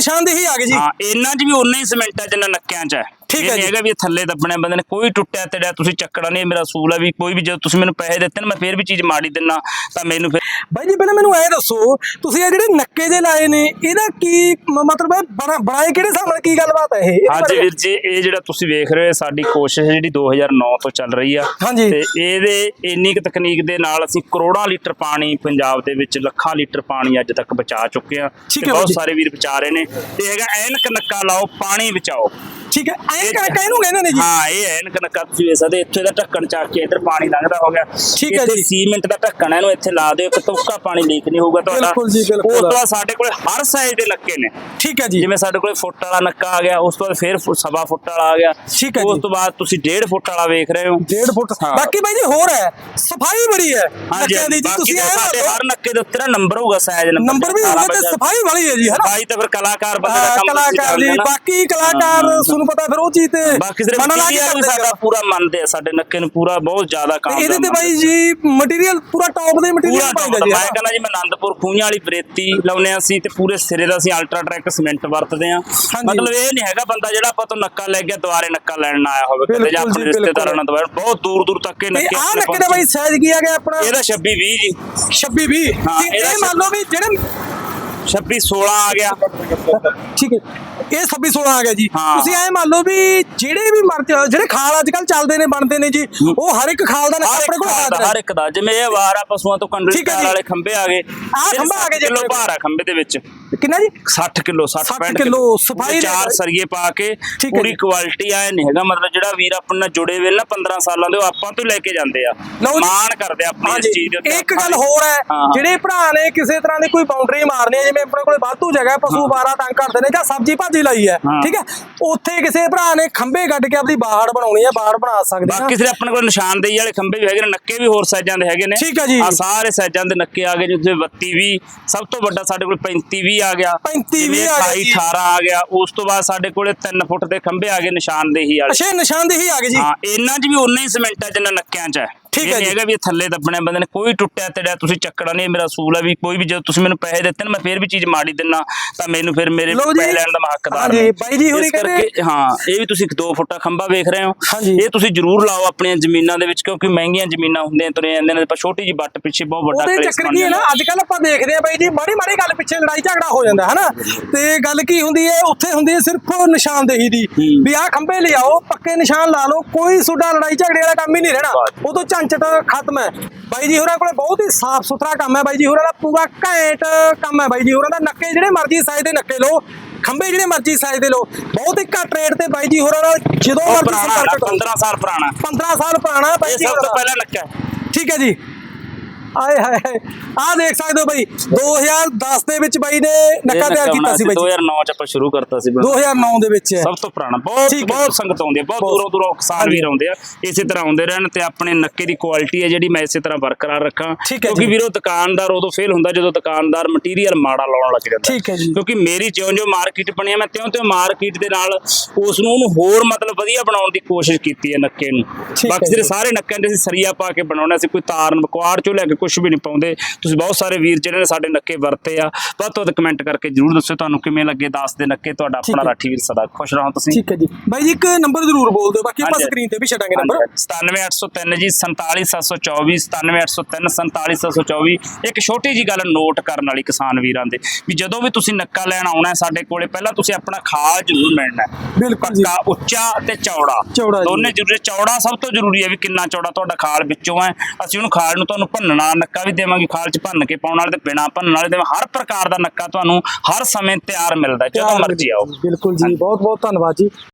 ਨਿਸ਼ਾਨਦੇਹੀ ਆ ਗਈ ਜੀ। ਹਾਂ, ਇਹਨਾਂ 'ਚ ਵੀ ਉਨਾ ਹੀ ਸੀਮੈਂਟ ਹੈ ਜਿੰਨਾ ਨੱਕਿਆਂ 'ਚ ਹੈ। ਠੀਕ ਹੈ ਜੀ। ਹੈਗਾ ਵੀ ਥੱਲੇ ਦੱਬਣੇ ਬੰਦੇ ਨੇ ਕੋਈ ਟੁੱਟਿਆ ਤੜਿਆ ਤੁਸੀਂ ਚੱਕਣਾ ਨਹੀਂ ਮੇਰਾ ਅਸੂਲ ਹੈ ਵੀ ਕੋਈ ਵੀ ਜਦੋਂ ਤੁਸੀਂ ਮੈਨੂੰ ਪੈਸੇ ਦਿੱਤੇ ਨੇ ਮੈਂ ਫੇਰ ਵੀ ਚੀਜ਼ ਮਾੜੀ ਦਿੰਨਾ ਤਾਂ ਮੈਨੂੰ ਫਿਰ ਬਾਈ ਜੀ ਪਹਿਲਾਂ ਮੈਨੂੰ ਐ ਦੱਸੋ ਤੁਸੀਂ ਇਹ ਜਿਹੜੇ ਨੱਕੇ ਜੇ ਲਾਏ ਨੇ ਇਹਦਾ ਕੀ ਮਤਲਬ ਹੈ ਬਣਾ- ਬਣਾਏ ਕਿਹੜੇ ਹਿਸਾਬ ਨਾਲ ਕੀ ਗੱਲਬਾਤ ਹੈ ਇਹ ਹਾਂਜੀ ਵੀਰ ਜੀ ਇਹ ਜਿਹੜਾ ਤੁਸੀਂ ਵੇਖ ਰਹੇ ਹੋ ਸਾਡੀ ਕੋਸ਼ਿਸ਼ ਹੈ ਜਿਹੜੀ 2009 ਤੋਂ ਚੱਲ ਰਹੀ ਆ। ਤੇ ਇਹਦੇ ਇੰਨੀ ਕੁ ਤਕਨੀਕ ਦੇ ਨਾਲ ਅਸੀਂ ਕਰੋੜਾਂ ਲੀਟਰ ਪਾਣੀ ਪੰਜਾਬ ਦੇ ਵਿੱਚ ਲੱਖਾਂ ਲੀਟਰ ਪਾਣੀ ਅੱਜ ਤੱਕ ਬਚਾ ਚੁੱਕੇ ਆ ਤੇ ਬਹੁਤ। ਸਾਰੇ ਵੀਰ ਬਚਾ ਰਹੇ ਨੇ ਤੇ ਹੈਗਾ ਐਨਕ ਨੱਕਾ ਲਾਓ ਪਾਣੀ ਬਚਾਓ ਠੀਕ ਹੈ? ਐਂ ਕਰ ਕਹਿ ਨੂੰ ਕਹਿੰਦੇ ਨੇ ਜੀ। ਹਾਂ ਇਹ ਐਨਕ ਨੱਕਾ ਤੁਸੀਂ ਵੇਖ ਸਕਦੇ ਇੱਥੇ ਦਾ ਢੱਕਣ ਚੱਕ ਕੇ ਇੱਧਰ ਪਾਣੀ ਲੰਘਦਾ ਹੋ ਗਿਆ। ਠੀਕ ਹੈ ਜੀ। ਸੀਮੈਂਟ ਦਾ ਢੱਕਣ ਇਹਨੂੰ ਇੱਥੇ ਲਾ ਦਿਓ ਇੱਕ ਤੁੱਕਾ ਪਾਣੀ ਲੀਕ ਨਹੀਂ ਹੋਊਗਾ ਤੁਹਾਡਾ। ਬਿਲਕੁਲ ਜੀ, ਬਿਲਕੁਲ। ਉਸ ਤੋਂ ਬਾਅਦ ਸਾਡੇ ਕੋਲ ਹਰ ਸਾਈਜ਼ ਦੇ ਨੱਕੇ ਨੇ। ਠੀਕ ਹੈ ਜੀ। ਜਿਵੇਂ ਸਾਡੇ ਕੋਲੇ ਫੁੱਟ ਵਾਲਾ ਨੱਕਾ ਆ ਗਿਆ ਉਸ ਤੋਂ ਬਾਅਦ ਫਿਰ ਸਵਾ ਫੁੱਟ ਵਾਲਾ ਆ ਗਿਆ। ਠੀਕ ਹੈ ਉਸ ਜੀ। ਤੋਂ ਬਾਅਦ ਤੁਸੀਂ 1.5 ਫੁੱਟ ਵਾਲਾ ਵੇਖ ਰਹੇ ਹੋ। 1.5 ਫੁੱਟ। ਬਾਕੀ ਬਾਈ ਜੀ ਹੋਰ ਹੈ। ਸਫ਼ਾਈ ਬੜੀ ਹੈ ਨੱਕਿਆਂ ਦੀ ਜੀ ਤੁਸੀਂ ਐ ਸਾਡੇ ਹਰ ਨੱਕੇ ਦੇ ਉੱਤੇ ਨਾ ਨੰਬਰ ਹੋਊਗਾ ਸਾਈਜ਼ ਨੰਬਰ ਵੀ ਹੋਊਗਾ ਤੇ ਸਫ਼ਾਈ ਵਾਲੀ ਹੈ ਜੀ ਹੈ ਨਾ? ਸਫ਼ਾਈ ਤਾਂ ਫਿਰ ਕਲਾਕਾਰ ਬੰਦੇ ਦਾ ਕੰਮ ਕਲਾਕਾਰ ਜੀ। ਬਾਕੀ ਕਲਾਕਾਰ ਤੁਹਾਨੂੰ ਪਤਾ ਫਿਰ ਉਹ ਚੀਜ਼ ਤੇ ਬਾਕੀ ਸਿਰਫ ਮਨ ਲਾ ਕੇ ਕਰਦੇ ਸਾਡਾ ਪੂਰਾ ਮੰਨਦੇ ਆ ਸਾਡੇ ਨੱਕੇ ਨੂੰ ਪੂਰਾ ਬਹੁਤ ਜ਼ਿਆਦਾ ਕੰਮ ਇਹਦੇ ਤੇ ਬਾਈ ਜੀ ਮਟੀਰੀਅਲ ਪੂਰਾ ਟੌਪ ਦੇ ਪੂਰਾ ਮਟੀਰੀਅਲ ਪਾਈਦਾ ਜੀ ਮੈਂ? ਕਹਿੰਦਾ ਜੀ ਮੈਂ ਆਨੰਦਪੁਰ ਖੂਹਾਂ ਵਾਲੀ ਬਰੇਤੀ ਲਾਉਨੇ ਆ ਸੀ ਤੇ ਪੂਰੇ ਸਿਰੇ ਦਾ ਅਸੀਂ ਅਲਟਰਾ ਟਰੈਕ ਸੀਮੈਂਟ ਵਰਤਦੇ ਆ। ਮਤਲਬ ਇਹ ਨਹੀਂ ਹੈਗਾ ਬੰਦਾ ਜਿਹੜਾ ਆਪਾਂ ਤੋਂ ਨੱਕਾ ਲੈ ਗਿਆ ਦੁਬਾਰੇ ਨੱਕਾ ਲੈਣ ਨਾ ਆਇਆ ਹੋਵੇ। ਕਦੇ ਜਾਂ ਬਿਲਕੁਲ ਆਪਣੇ ਰਿਸ਼ਤੇਦਾਰਾਂ ਨਾਲ ਦੁਬਾਰਾ ਬਹੁਤ ਦੂਰ ਦੂਰ ਤੱਕ ਇਹ ਤੇ ਨੱਕੇ ਆਹ ਆਪਣੇ ਨੱਕੇ ਦਾ ਬਾਈ ਸਾਈਜ਼ ਕੀ ਆ ਗਿਆ ਆਪਣਾ? ਇਹਦਾ 26 20 ਜੀ। 26 20 ਹਾਂ, ਇਹ ਇਹਦਾ ਮੰਨ ਲਓ ਵੀ ਜਿਹੜੇ 26 16 ਆ ਗਿਆ। ਠੀਕ ਹੈ। ਇਹ 26 16 ਆ ਗਿਆ ਜੀ। ਹਾਂ। ਤੁਸੀਂ ਐ ਮੰਨ ਲਓ ਵੀ ਜਿਹੜੇ ਵੀ ਮਰ ਜਿਹੜੇ ਖਾਲ ਅੱਜ ਕੱਲ ਚੱਲਦੇ ਨੇ ਬਣਦੇ ਨੇ ਜੀ ਉਹ ਹਰ ਇੱਕ ਖਾਲ ਦਾ ਹਰ ਆਪਣੇ ਇੱਕ ਕੋਲ ਦਾ ਹਾਜ਼ਰ ਹੈ ਹਰ ਇੱਕ ਦਾ। ਜਿਵੇਂ ਇਹ ਵਾਰ ਆ ਪਸ਼ੂਆਂ ਤੋਂ ਕੰਡਰੀ ਠੀਕ ਹੈ। ਵਾਲੇ ਖੰਭੇ ਆ ਗਏ। ਆਹ ਖੰਭਾ ਆ ਗਿਆ ਜੀ ਕਿਲੋ ਆਪਣੇ ਭਾਰ ਆ ਖੰਭੇ ਦੇ ਵਿੱਚ। ਕਿੰਨਾ ਜੀ? 60 ਕਿਲੋ 60 60 65 ਕਿੱਲੋ, ਸਫ਼ਾਈ ਦੇ ਚਾਰ ਨਾਲ। ਸਰੀਏ ਪਾ ਕੇ ਹੈ ਪੂਰੀ ਜੀ। ਕੁਆਲਿਟੀ ਆਏ ਨਹੀਂ ਹੈਗਾ। ਮਤਲਬ ਜਿਹੜਾ ਵੀਰ ਆਪਣੇ ਨਾਲ ਜੁੜੇ ਹੋਏ ਨਾ 15 ਸਾਲਾਂ ਦੇ ਉਹ ਆਪਾਂ ਤੋਂ ਲੈ ਕੇ ਜਾਂਦੇ ਆ। ਲਓ ਜੀ। ਮਾਣ ਕਰਦੇ ਆ ਆਪਣੀ ਇਸ ਚੀਜ਼ ਦੇ ਉੱਤੇ ਇੱਕ ਗੱਲ ਹੋਰ ਹੈ। ਹਾਂ। ਜਿਹੜੇ ਭਰਾ ਨੇ ਕਿਸੇ ਤਰ੍ਹਾਂ ਦੀ ਕੋਈ ਬਾਉਂਡਰੀ ਮਾਰਨੀ ਹੈ ਜਿਵੇਂ ਆਪਣੇ ਕੋਲੇ ਵਾਧੂ ਜਗ੍ਹਾ ਹੈ, ਪਸ਼ੂ ਬਾਰਾ ਤੰਗ ਕਰਦੇ ਨੇ ਜਾਂ ਸਬਜ਼ੀ ਭਾਜੀ ਲਾਈ ਹੈ ਹਾਂ। ਠੀਕ ਹੈ? ਉੱਥੇ ਕਿਸੇ ਭਰਾ ਨੇ ਖੰਭੇ ਗੱਡ ਕੇ ਆਪਣੀ ਬਾੜ ਬਣਾਉਣੀ ਹੈ ਬਾੜ ਬਣਾ ਸਕਦੇ ਆ ਬਾਕੀ ਸਿਰ ਆਪਣੇ ਕੋਲ ਨਿਸ਼ਾਨਦੇਹੀ ਵਾਲੇ ਖੰਭੇ ਵੀ ਹੈਗੇ ਨੇ ਨੱਕੇ ਵੀ ਹੋਰ ਸਾਈਜ਼ਾਂ ਦੇ ਹੈਗੇ ਨੇ। ਠੀਕ ਹੈ ਜੀ। ਆ ਸਾਰੇ ਸਾਈਜ਼ਾਂ ਦੇ ਨੱਕੇ ਆ ਗਏ ਜਿੱਥੇ 32 ਵੀ ਸਭ ਤੋਂ ਵੱਡਾ ਸਾਡੇ ਕੋਲ 35 ਵੀ ਆ ਗਿਆ। 35 ਵੀ ਆ ਗਿਆ 28 ਜੀ। 18 ਆ ਗਿਆ ਉਸ ਤੋਂ ਬਾਅਦ ਸਾਡੇ ਕੋਲੇ 3 ਫੁੱਟ ਦੇ ਖੰਭੇ ਆ ਗਏ ਨਿਸ਼ਾਨਦੇਹੀ ਵਾਲੇ। ਅੱਛਾ ਨਿਸ਼ਾਨਦੇਹੀ ਆ ਗਈ ਜੀ। ਹਾਂ ਇਹਨਾਂ 'ਚ ਵੀ ਉਨਾ ਹੀ ਸੀਮੈਂਟ ਹੈ ਜਿੰਨਾ ਨੱਕਿਆਂ 'ਚ ਹੈ। ਠੀਕ ਹੈ ਜੀ। ਹੈਗਾ ਵੀ ਥੱਲੇ ਦੱਬਣੇ ਬੰਦੇ ਨੇ ਕੋਈ ਟੁੱਟਿਆ ਤੜਿਆ ਤੁਸੀਂ ਚੱਕਣਾ ਨਹੀਂ ਮੇਰਾ ਅਸੂਲ ਹੈ ਵੀ ਕੋਈ ਵੀ ਜਦੋਂ ਤੁਸੀਂ ਮੈਨੂੰ ਪੈਸੇ ਦਿੱਤੇ ਨੇ ਮੈਂ ਫੇਰ ਵੀ ਚੀਜ਼ ਮਾੜੀ ਦਿੰਨਾ ਤਾਂ ਮੈਨੂੰ ਫਿਰ ਮੇਰੇ। ਪੈਸੇ ਲੈਣ ਦਾ ਮੈਂ ਹੱਕਦਾਰ ਹਾਂ। ਬਾਈ ਜੀ ਹੋਣੀ ਕਰਕੇ ਹਾਂ ਇਹ ਵੀ ਤੁਸੀਂ 2 ਫੁੱਟਾ ਖੰਭਾ ਵੇਖ ਰਹੇ ਹੋ। ਇਹ ਤੁਸੀਂ ਜ਼ਰੂਰ ਲਾਓ ਆਪਣੀਆਂ ਜ਼ਮੀਨਾਂ ਦੇ ਵਿੱਚ ਕਿਉਂਕਿ ਮਹਿੰਗੀਆਂ ਜ਼ਮੀਨਾਂ ਹੁੰਦੀਆਂ ਤੁਰੇ ਜਾਂਦੇ ਨੇ ਪਰ ਛੋਟੀ ਜੀ ਬੱਟ ਪਿੱਛੇ ਬਹੁਤ ਵੱਡਾ ਕਲੇਸ਼ ਚੱਕਰ ਕੀ ਹੈ ਨਾ। ਅੱਜ ਕੱਲ ਆਪਾਂ ਦੇਖਦੇ ਆ ਬਾਈ ਜੀ ਮਾੜੀ ਮਾੜੀ ਗੱਲ ਪਿੱਛੇ ਲੜਾਈ ਝਗੜਾ ਹੋ ਜਾਂਦਾ ਹੈ ਨਾ ਤੇ ਗੱਲ ਕੀ ਹੁੰਦੀ ਹੈ ਉੱਥੇ ਹੁੰਦੀ ਹੈ ਸਿਰਫ ਨਿਸ਼ਾਨਦੇਹੀ ਦੀ। ਵੀ ਆਹ ਖੰਭੇ ਲਿਆਓ ਪੱਕੇ ਨਿਸ਼ਾਨ ਲਾ ਲਓ ਕੋਈ ਸੁਡਾ ਲੜਾਈ ਝਗੜੇ ਵਾਲਾ ਕੰਮ ਹੀ ਨਹੀਂ ਰਹਿਣਾ। ਉਦੋਂ ਝੰਚਟ ਖਤਮ ਹੈ। ਬਾਈ ਜੀ ਹੋਰਾਂ ਕੋਲੇ ਬਹੁਤ ਹੀ ਸਾਫ਼ ਸੁਥਰਾ ਕੰਮ ਹੈ। ਬਾਈ ਜੀ ਹੋਰਾਂ ਦਾ ਪੂਰਾ ਘੈਂਟ ਕੰਮ ਹੈ। ਬਾਈ ਜੀ ਹੋਰਾਂ ਦਾ ਨੱਕੇ ਜਿਹੜੇ ਮਰਜ਼ੀ ਸਾਈਜ਼ ਦੇ ਨੱਕੇ ਲਓ ਖੰਭੇ ਜਿਹੜੇ ਮਰਜ਼ੀ ਸਾਈਜ਼ ਦੇ ਲਓ ਬਹੁਤ ਹੀ ਘੱਟ ਰੇਟ ਤੇ ਬਾਈ ਜੀ ਹੋਰਾਂ ਨਾਲ ਜਦੋਂ ਮਰਜ਼ੀ ਸੰਪਰਕ ਕਰੋ। 15 ਸਾਲ ਪੁਰਾਣਾ। 15 ਸਾਲ ਪੁਰਾਣਾ ਬਾਈ ਇਹ ਜੀ ਸਭ ਤੋਂ ਦਾ। ਪਹਿਲਾਂ ਨੱਕਾ। ਠੀਕ ਹੈ ਜੀ। ਆਏ ਹਾਏ ਹਾਏ ਆਹ ਦੇਖ ਸਕਦੇ ਹੋ ਬਾਈ 2010 ਦੇ ਵਿੱਚ ਬਾਈ ਨੇ ਨੱਕਾ ਤਿਆਰ ਕੀਤਾ ਸੀ ਬਾਈ ਜੀ। 2009 ਚ ਆਪਾਂ ਸ਼ੁਰੂ ਕਰਤਾ ਸੀ ਬਣਾ। 2009 ਦੇ ਵਿੱਚ। ਸਭ ਤੋਂ ਪੁਰਾਣਾ ਬਹੁਤ। ਬਹੁਤ ਸੰਗਤ ਆਉਂਦੀ ਹੈ ਬਹੁਤ। ਦੂਰੋਂ ਦੂਰੋਂ ਕਿਸਾਨ। ਵੀਰ ਆਉਂਦੇ ਆ ਇਸੇ ਤਰ੍ਹਾਂ ਆਉਂਦੇ ਰਹਿਣ ਤੇ ਆਪਣੇ ਨੱਕੇ ਦੀ ਕੁਆਲਿਟੀ ਹੈ ਜਿਹੜੀ ਮੈਂ ਇਸੇ ਤਰ੍ਹਾਂ ਬਰਕਰਾਰ ਰੱਖਾਂ ਕਿਉਂਕਿ। ਵੀਰੋ ਦੁਕਾਨਦਾਰ ਉਦੋਂ ਫੇਲ ਹੁੰਦਾ ਜਦੋਂ ਦੁਕਾਨਦਾਰ ਮਟੀਰੀਅਲ ਮਾੜਾ ਲਾਉਣ ਲੱਗ ਜਾਂਦਾ ਠੀਕ ਹੈ ਜੀ। ਕਿਉਂਕਿ ਮੇਰੀ ਜਿਉਂ ਜਿਉਂ ਮਾਰਕੀਟ ਬਣੀ ਹੈ ਮੈਂ ਤਿਉਂ ਤਿਉਂ ਮਾਰਕੀਟ ਦੇ ਨਾਲ ਉਸ ਨੂੰ ਉਹਨੂੰ ਹੋਰ ਮਤਲਬ ਵਧੀਆ ਬਣਾਉਣ ਦੀ ਕੋਸ਼ਿਸ਼ ਕੀਤੀ ਹੈ ਨੱਕੇ ਨੂੰ ਬਾਕੀ ਸਾਰੇ ਨੱਕਿਆਂ ਦੇ ਅਸੀਂ ਸਰੀਆ ਪਾ ਕੇ ਬਣਾਉਣਾ ਸੀ ਕੋਈ ਤਾਰਨ ਬਕਵਾੜ ਚੋਂ ਲੈ ਕੇ ਕੁਝ ਵੀ ਨਹੀਂ ਪਾਉਂਦੇ। ਤੁਸੀਂ ਬਹੁਤ ਸਾਰੇ ਵੀਰ ਜਿਹੜੇ ਨੇ ਸਾਡੇ ਨੱਕੇ ਵਰਤੇ ਆ ਵੱਧ ਤੋਂ ਵੱਧ ਕਮੈਂਟ ਕਰਕੇ ਜਰੂਰ ਦੱਸਿਓ ਤੁਹਾਨੂੰ ਕਿਵੇਂ ਲੱਗੇ ਦੱਸ ਦੇ ਨੱਕੇ ਤੁਹਾਡਾ ਆਪਣਾ। ਰਾਠੀ ਵੀਰ ਸਦਾ ਖੁਸ਼ ਰਹੋ ਤੁਸੀਂ। ਠੀਕ ਹੈ ਜੀ। ਬਾਈ ਜੀ ਇੱਕ ਨੰਬਰ ਜ਼ਰੂਰ ਬੋਲ ਦਿਓ ਬਾਕੀ ਆਪਾਂ। ਸਕਰੀਨ ਤੇ ਵੀ ਛੱਡਾਂਗੇ ਨੰਬਰ 97803 ਜੀ 47724 97803 47724 ਇੱਕ ਛੋਟੀ ਜੀ ਗੱਲ ਨੋਟ ਕਰਨ ਵਾਲੀ ਕਿਸਾਨ ਵੀਰਾਂ ਦੇ ਵੀ ਜਦੋਂ ਵੀ ਤੁਸੀਂ ਨੱਕਾ ਲੈਣ ਆਉਣਾ ਸਾਡੇ ਕੋਲੇ ਪਹਿਲਾਂ ਤੁਸੀਂ ਆਪਣਾ ਖਾਲ ਜ਼ਰੂਰ ਮਿਲਣਾ ਬਿਲਕੁਲ ਪੱਕਾ ਉੱਚਾ ਤੇ ਚੌੜਾ। ਦੋਨੇ ਜ਼ਰੂਰੀ ਚੌੜਾ ਸਭ ਤੋਂ ਜ਼ਰੂਰੀ ਹੈ ਵੀ ਕਿੰਨਾ ਚੌੜਾ ਤੁਹਾਡਾ ਖਾਲ ਵਿੱਚੋਂ ਹੈ। ਅਸੀਂ ਉਹਨੂੰ ਖਾਲ ਨੂੰ ਤੁਹਾਨੂੰ ਭੰਨਣਾ ਨੱਕਾ ਵੀ ਦੇਵਾਂਗੇ ਖਾਲ 'ਚ ਭੰਨ ਕੇ ਪਾਉਣ ਵਾਲੇ ਤੇ ਬਿਨਾ ਭੰਨਣ ਵਾਲੇ ਦੇਵਾਂ ਹਰ ਪ੍ਰਕਾਰ ਦਾ ਨੱਕਾ ਤੁਹਾਨੂੰ ਹਰ ਸਮੇਂ ਤਿਆਰ ਮਿਲਦਾ ਜਦੋਂ ਮਰਜ਼ੀ ਆਓ। ਬਿਲਕੁਲ ਜੀ ਬਹੁਤ ਬਹੁਤ ਧੰਨਵਾਦ ਜੀ।